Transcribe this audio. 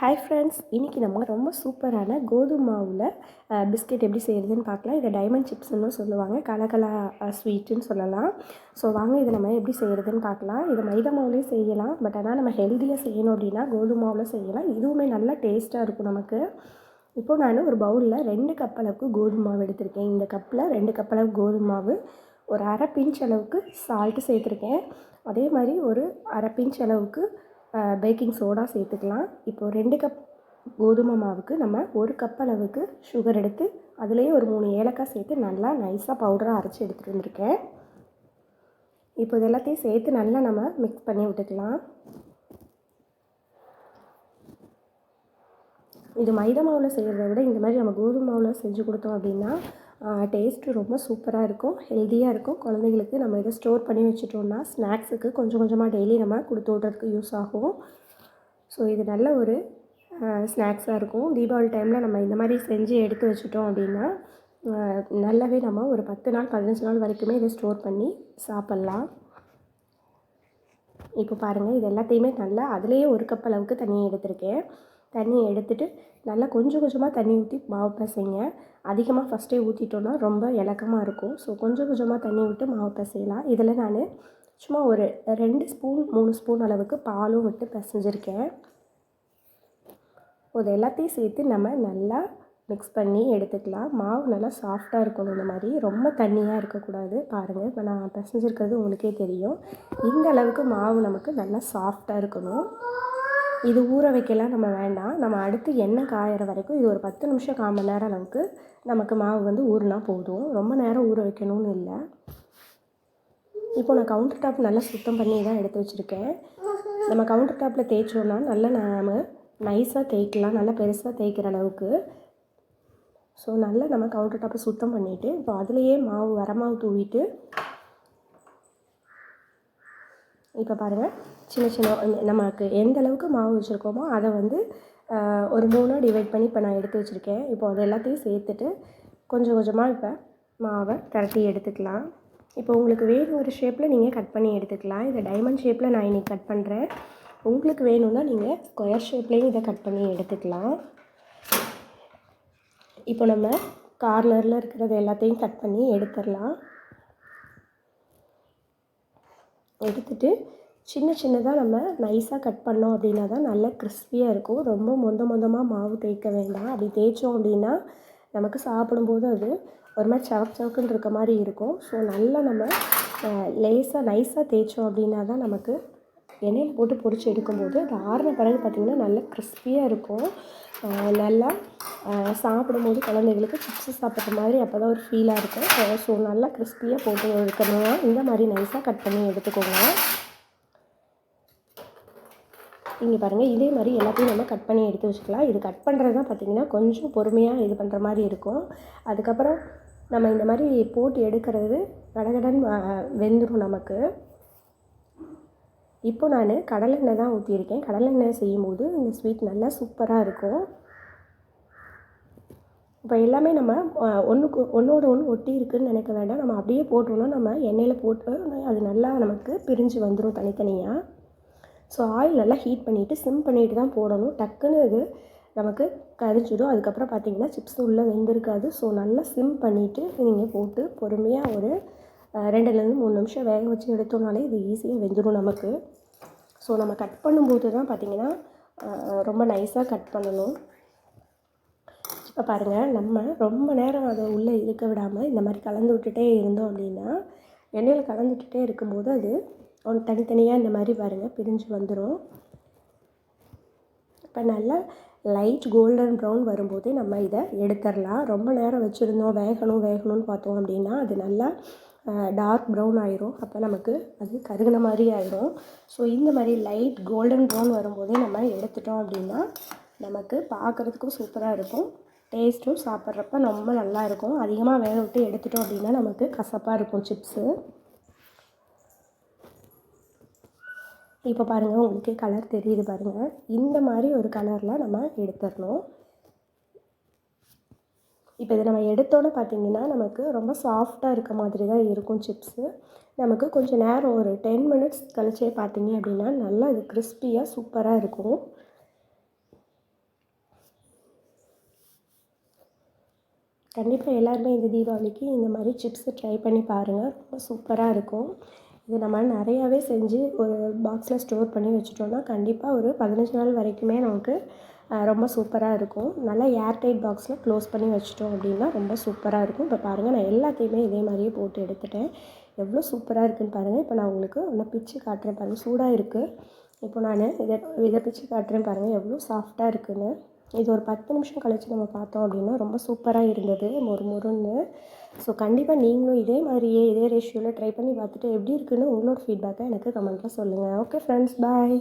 Hi friends இன்றைக்கி நம்ம ரொம்ப சூப்பரான கோதுமை மாவில் பிஸ்கெட் எப்படி செய்கிறதுன்னு பார்க்கலாம். இதை டைமண்ட் சிப்ஸ்ன்னு சொல்லுவாங்க. கலகலா ஸ்வீட்டுன்னு சொல்லலாம். ஸோ வாங்க இதை நம்ம எப்படி செய்கிறதுன்னு பார்க்கலாம். இதை மைதா மாவுலேயே செய்யலாம். பட் ஆனால் நம்ம ஹெல்த்தியாக செய்யணும் அப்படின்னா கோதுமை மாவில் செய்யலாம். இதுவுமே நல்லா டேஸ்ட்டாக இருக்கும் நமக்கு. இப்போது நான் ஒரு பவுலில் ரெண்டு கப் அளவுக்கு கோதுமை மாவு எடுத்திருக்கேன். இந்த கப்பில் ரெண்டு கப் அளவு கோதுமை மாவு ஒரு அரை பிஞ்ச் அளவுக்கு சால்ட்டு சேர்த்துருக்கேன். அதே மாதிரி ஒரு அரை பிஞ்ச் அளவுக்கு பேக்கிங் சோடா சேர்த்துக்கலாம். இப்போது ரெண்டு கப் கோதுமை மாவுக்கு நம்ம ஒரு கப் அளவுக்கு சுகர் எடுத்து அதுலேயே ஒரு மூணு ஏலக்காய் சேர்த்து நல்லா நைஸாக பவுடராக அரைச்சி எடுத்துகிட்டு வந்திருக்கேன். இப்போ இது எல்லாத்தையும் சேர்த்து நல்லா நம்ம மிக்ஸ் பண்ணி விட்டுக்கலாம். இது மைதா மாவில் செய்கிறத விட இந்த மாதிரி நம்ம கோதுமை மாவில் செஞ்சு கொடுத்தோம் அப்படின்னா டேஸ்ட்டு ரொம்ப சூப்பராக இருக்கும் ஹெல்த்தியாக இருக்கும். குழந்தைங்களுக்கு நம்ம இதை ஸ்டோர் பண்ணி வச்சுட்டோம்னா ஸ்நாக்ஸுக்கு கொஞ்சம் கொஞ்சமாக டெய்லி நம்ம கொடுத்து விட்றதுக்கு யூஸ் ஆகும். ஸோ இது நல்ல ஒரு ஸ்நாக்ஸாக இருக்கும். தீபாவளி டைமில் நம்ம இந்த மாதிரி செஞ்சு எடுத்து வச்சுட்டோம் அப்படின்னா நல்லாவே நம்ம ஒரு பத்து நாள் பதினஞ்சு நாள் வரைக்குமே இதை ஸ்டோர் பண்ணி சாப்பிட்லாம். இப்போ பாருங்கள் இது எல்லாத்தையுமே நல்லா அதுலேயே ஒரு கப் அளவுக்கு தண்ணியை எடுத்திருக்கேன். தண்ணியை எடுத்துகிட்டு நல்லா கொஞ்சம் கொஞ்சமாக தண்ணி ஊற்றி மாவு பிசைங்க. அதிகமாக ஃபஸ்ட்டே ஊற்றிட்டோன்னா ரொம்ப இலக்கமாக இருக்கும். ஸோ கொஞ்சம் கொஞ்சமாக தண்ணி விட்டு மாவு பசையலாம். இதில் நான் சும்மா ஒரு ரெண்டு ஸ்பூன் மூணு ஸ்பூன் அளவுக்கு பாலும் விட்டு பிசைஞ்சிருக்கேன். இது எல்லாத்தையும் சேர்த்து நம்ம நல்லா மிக்ஸ் பண்ணி எடுத்துக்கலாம். மாவு நல்லா சாஃப்டாக இருக்கணும் இந்த மாதிரி. ரொம்ப தண்ணியாக இருக்கக்கூடாது. பாருங்கள் இப்போ நான் பிசைஞ்சிருக்கிறது உங்களுக்கே தெரியும். இந்த அளவுக்கு மாவு நமக்கு நல்லா சாஃப்டாக இருக்கணும். இது ஊற வைக்கலாம் நம்ம வேண்டாம். நம்ம அடுத்து எண்ணெய் காயிற வரைக்கும் இது ஒரு பத்து நிமிஷம் கால் மணி நேரம் அளவுக்கு நமக்கு மாவு வந்து ஊறினா போதும். ரொம்ப நேரம் ஊற வைக்கணும்னு இல்லை. இப்போ நான் கவுண்டர் டாப் நல்லா சுத்தம் பண்ணி தான் எடுத்து வச்சுருக்கேன். நம்ம கவுண்டர் டாப்பில் தேய்ச்சோன்னா நல்லா நம்ம நைஸாக தேய்க்கலாம். நல்லா பெருசாக தேய்க்கிற அளவுக்கு. ஸோ நல்லா நம்ம கவுண்டர் டாப்பை சுத்தம் பண்ணிவிட்டு இப்போ அதுலேயே மாவு வரமாவு தூவிட்டு இப்போ பாருங்கள் சின்ன சின்ன நமக்கு எந்த அளவுக்கு மாவு வச்சுருக்கோமோ அதை வந்து ஒரு மூணாக டிவைட் பண்ணி இப்போ நான் எடுத்து வச்சுருக்கேன். இப்போ அது எல்லாத்தையும் சேர்த்துட்டு கொஞ்சம் கொஞ்சமாக இப்போ மாவை திரட்டி எடுத்துக்கலாம். இப்போ உங்களுக்கு வேணும் ஒரு ஷேப்பில் நீங்கள் கட் பண்ணி எடுத்துக்கலாம். இதை டைமண்ட் ஷேப்பில் நான் இன்றைக்கி கட் பண்ணுறேன் உங்களுக்கு வேணும்னா நீங்கள் ஸ்கொயர் ஷேப்லேயும் இதை கட் பண்ணி எடுத்துக்கலாம். இப்போ நம்ம கார்னரில் இருக்கிறது எல்லாத்தையும் கட் பண்ணி எடுத்துடலாம். எடுத்துட்டு சின்ன சின்னதாக நம்ம நைஸாக கட் பண்ணோம் அப்படின்னா தான் நல்லா கிறிஸ்பியாக இருக்கும். ரொம்ப மொந்த மொந்தமாக மாவு தேய்க்க வேண்டாம். அப்படி தேய்ச்சோம் அப்படின்னா நமக்கு சாப்பிடும்போது அது ஒரு மாதிரி சவக் சவக்குன்னு இருக்க மாதிரி இருக்கும். ஸோ நல்லா நம்ம லேஸாக நைஸாக தேய்ச்சோம் அப்படின்னா தான் நமக்கு எண்ணெயில் போட்டு பொறிச்சு எடுக்கும்போது அது ஆறின பிறகு பார்த்திங்கன்னா நல்லா கிறிஸ்பியாக இருக்கும். நல்லா சாப்பிடும்போது குழந்தைங்களுக்கு சிப்ஸு சாப்பிட்ற மாதிரி அப்போ தான் ஒரு ஃபீலாக இருக்கும். ஸோ நல்லா கிறிஸ்பியாக போட்டு எடுக்கணும்னா இந்த மாதிரி நைஸாக கட் பண்ணி எடுத்துக்கோங்க. இங்கே பாருங்கள் இதே மாதிரி எல்லாத்தையும் நம்ம கட் பண்ணி எடுத்து வச்சுக்கலாம். இது கட் பண்ணுறது தான் பார்த்திங்கன்னா கொஞ்சம் பொறுமையாக இது பண்ணுற மாதிரி இருக்கும். அதுக்கப்புறம் நம்ம இந்த மாதிரி போட்டு எடுக்கிறது கடகடன் வெந்துடும் நமக்கு. இப்போ நான் கடலெண்ணெய் தான் ஊற்றியிருக்கேன் கடலெண்ணெய் செய்யும்போது இந்த ஸ்வீட் நல்லா சூப்பராக இருக்கும். இப்போ எல்லாமே நம்ம ஒன்றுக்கு ஒன்றோட ஒன்று ஒட்டி இருக்குதுன்னு நினைக்க வேண்டாம். நம்ம அப்படியே போட்டோம்னா நம்ம எண்ணெயில் போட்டு அது நல்லா நமக்கு பிரிஞ்சு வந்துடும் தனித்தனியாக ஸோ ஆயில் நல்லா ஹீட் பண்ணிவிட்டு சிம் பண்ணிட்டு தான் போடணும். டக்குன்னு இது நமக்கு கரிஞ்சிடும். அதுக்கப்புறம் பார்த்திங்கன்னா சிப்ஸ் உள்ளே வெந்திருக்காது. ஸோ நல்லா சிம் பண்ணிவிட்டு நீங்கள் போட்டு பொறுமையாக ஒரு ரெண்டுலேருந்து மூணு நிமிஷம் வேக வச்சு எடுத்தோம்னாலே இது ஈஸியாக வெந்துடும் நமக்கு. ஸோ நம்ம கட் பண்ணும்போது தான் பார்த்திங்கன்னா ரொம்ப நைஸாக கட் பண்ணணும். இப்போ பாருங்கள் நம்ம ரொம்ப நேரம் அதை உள்ளே இருக்க விடாமல் இந்த மாதிரி கலந்து விட்டுட்டே இருந்தோம் அப்படின்னா எண்ணெயில் கலந்து விட்டுட்டே இருக்கும்போது அது ஒன்று தனித்தனியாக இந்த மாதிரி பாருங்கள் பிரிஞ்சு வந்துடும் இப்போ நல்லா லைட் கோல்டன் ப்ரௌன் வரும்போதே நம்ம இதை எடுத்துடலாம். ரொம்ப நேரம் வச்சுருந்தோம் வேகணும் வேகணும்னு பார்த்தோம் அப்படின்னா அது நல்லா டார்க் ப்ரௌன் ஆயிரும். அப்போ நமக்கு அது கருகின மாதிரி ஆயிரும். ஸோ இந்த மாதிரி லைட் கோல்டன் ப்ரௌன் வரும்போதே நம்ம எடுத்துட்டோம் அப்படின்னா நமக்கு பார்க்குறதுக்கும் சூப்பராக இருக்கும். டேஸ்ட்டும் சாப்பிட்றப்ப ரொம்ப நல்லா இருக்கும். அதிகமாக வேக விட்டு எடுத்துட்டோம் அப்படின்னா நமக்கு கசப்பாக இருக்கும் சிப்ஸு இப்போ பாருங்கள் உங்களுக்கே கலர் தெரியுது பாருங்கள் இந்த மாதிரி ஒரு கலரில் நம்ம எடுத்துடணும். இப்போ இதை நம்ம எடுத்தோன்னே பார்த்தீங்கன்னா நமக்கு ரொம்ப சாஃப்டாக இருக்க மாதிரி தான் இருக்கும் சிப்ஸு நமக்கு கொஞ்சம் நேரம் ஒரு டென் மினிட்ஸ் கழிச்சே பார்த்தீங்க அப்படின்னா நல்லா இது கிறிஸ்பியாக சூப்பராக இருக்கும். கண்டிப்பாக எல்லாருமே இந்த தீபாவளிக்கு இந்த மாதிரி சிப்ஸை ட்ரை பண்ணி பாருங்கள் ரொம்ப சூப்பராக இருக்கும். இது நம்ம நிறையாவே செஞ்சு ஒரு பாக்ஸில் ஸ்டோர் பண்ணி வச்சுட்டோன்னா கண்டிப்பாக ஒரு பதினஞ்சு நாள் வரைக்குமே நமக்கு ரொம்ப சூப்பராக இருக்கும். நல்லா ஏர்டைட் பாக்ஸில் க்ளோஸ் பண்ணி வச்சிட்டோம் அப்படின்னா ரொம்ப சூப்பராக இருக்கும். இப்போ பாருங்கள் நான் எல்லாத்தையுமே இதே மாதிரியே போட்டு எடுத்துட்டேன். எவ்வளோ சூப்பராக இருக்குன்னு பாருங்கள் இப்போ நான் உங்களுக்கு ஒன்று பிச்சு காட்டுறேன் பாருங்கள் சூடாக இருக்குது இப்போ நான் இதை இதை பிச்சு காட்டுறேன் பாருங்கள் எவ்வளோ சாஃப்டாக இருக்குன்னு. இது ஒரு பத்து நிமிஷம் கழித்து நம்ம பார்த்தோம் அப்படின்னா ரொம்ப சூப்பராக இருந்தது. மொறு மொறுன்னு ஸோ கண்டிப்பாக நீங்களும் இதே மாதிரியே இதே ரேஷியோவில் ட்ரை பண்ணி பார்த்துட்டு எப்படி இருக்குன்னு உங்களோட ஃபீட்பேக்கை எனக்கு கமெண்ட்டில் சொல்லுங்கள் ஓகே ஃப்ரெண்ட்ஸ் பாய்